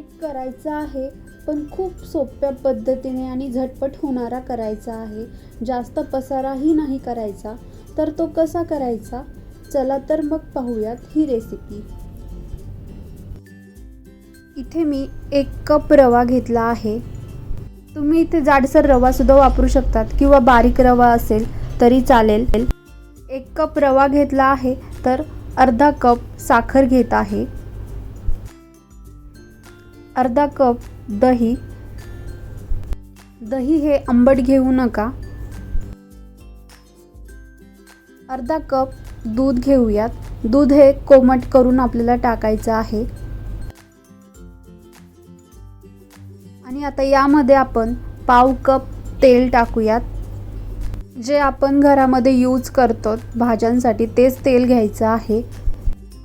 Cake करायचा आहे पण खूप सोप्या पद्धतीने आणि झटपट होणारा करायचा आहे. जास्त पसाराही नाही करायचा तर तो कसा करायचा? चला तर मग पाहूयात ही रेसिपी इथे मी एक कप रवा घेतला आहे. तुम्ही इथे जाडसर रवासुद्धा वापरू शकतात किंवा बारीक रवा असेल तरी चालेल. एक कप रवा घेतला आहे तर अर्धा कप साखर घेत आहे. अर्धा कप दही. दही हे आंबट घेऊ नका. अर्धा कप दूध घेऊयात. दूध हे कोमट करून आपल्याला टाकायचं आहे. आणि आता यामध्ये आपण पाव कप तेल टाकूयात. जे आपण घरामध्ये यूज करतो भाज्यांसाठी तेच तेल घ्यायचं आहे.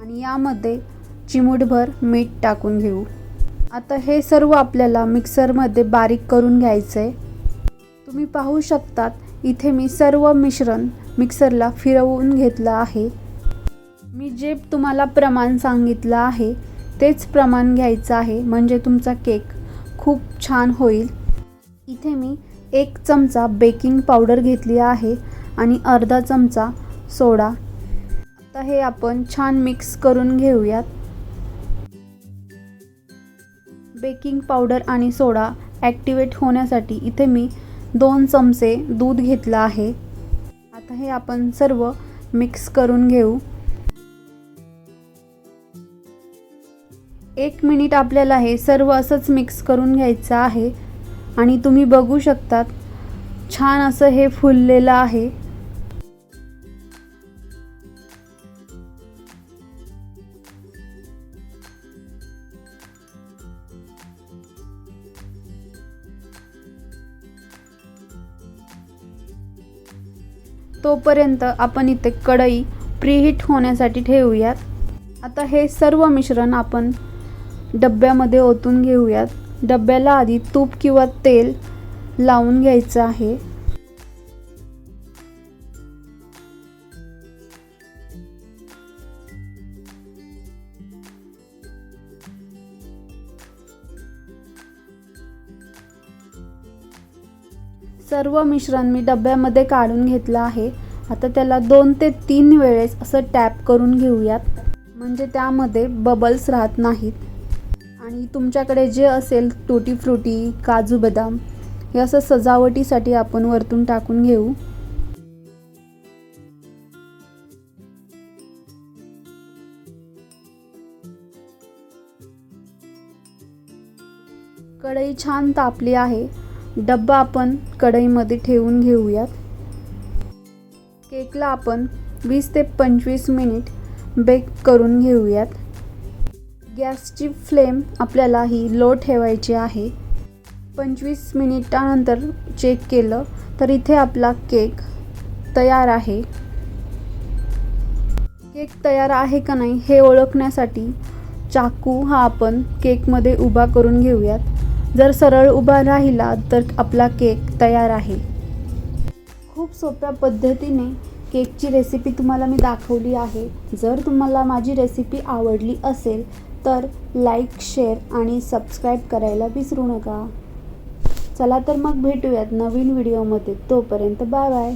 आणि यामध्ये चिमूटभर मीठ टाकून घेऊ. आता हे सर्व आपल्याला मिक्सरमध्ये बारीक करून घ्यायचं. आहे तुम्ही पाहू शकतात इथे मी सर्व मिश्रण मिक्सरला फिरवून घेतलं आहे. मी जे तुम्हाला प्रमाण सांगितलं आहे तेच प्रमाण घ्यायचं आहे म्हणजे तुमचा केक खूप छान होईल. इथे मी एक चमचा बेकिंग पावडर घेतली आहे आणि अर्धा चमचा सोडा. आता हे आपण छान मिक्स करून घेऊयात. बेकिंग पावडर आणि सोडा ॲक्टिवेट होण्यासाठी इथे मी दोन चमचे दूध घेतलं आहे. आता हे आपण सर्व मिक्स करून घेऊ. एक मिनिट आपल्याला हे सर्व असंच मिक्स करून घ्यायचं आहे आणि तुम्ही बघू शकतात छान असं हे फुललेलं आहे. तोपर्यंत आपण इथे कढई प्रीहीट होण्यासाठी ठेवूयात. आता हे सर्व मिश्रण आपण डब्यामध्ये ओतून घेऊयात. डब्याला आधी तूप किंवा तेल लावून घ्यायचं आहे. सर्व मिश्रण मी डब्यामध्ये काढून घेतलं आहे. आता त्याला दोन ते तीन वेळेस असं टॅप करून घेऊयात. म्हणजे त्यामध्ये बबल्स राहत नाहीत. आणि तुमच्याकडे जे असेल टुटी फ्रुटी काजू बदाम हे असं सजावटीसाठी आपण वरतून टाकून घेऊ. कढई छान तापली आहे. डब्बा आपण कढईमध्ये ठेवून घेऊयात. केकला आपण वीस ते पंचवीस मिनिट बेक करून घेऊयात. गॅसची फ्लेम आपल्याला ही लो ठेवायची आहे. पंचवीस मिनिटानंतर चेक केलं तर इथे आपला केक तयार आहे. केक तयार आहे का नाही हे ओळखण्यासाठी चाकू हा आपण केकमध्ये उभा करून घेऊयात. जर सरळ उभा राहिला तर आपला केक तयार आहे. खूप सोप्या पद्धतीने केकची रेसिपी तुम्हाला मी दाखवली आहे. जर तुम्हाला माझी रेसिपी आवडली असेल तर लाईक शेअर आणि सबस्क्राईब करायला विसरू नका. चला तर मग भेटूयात नवीन व्हिडिओमध्ये तोपर्यंत बाय बाय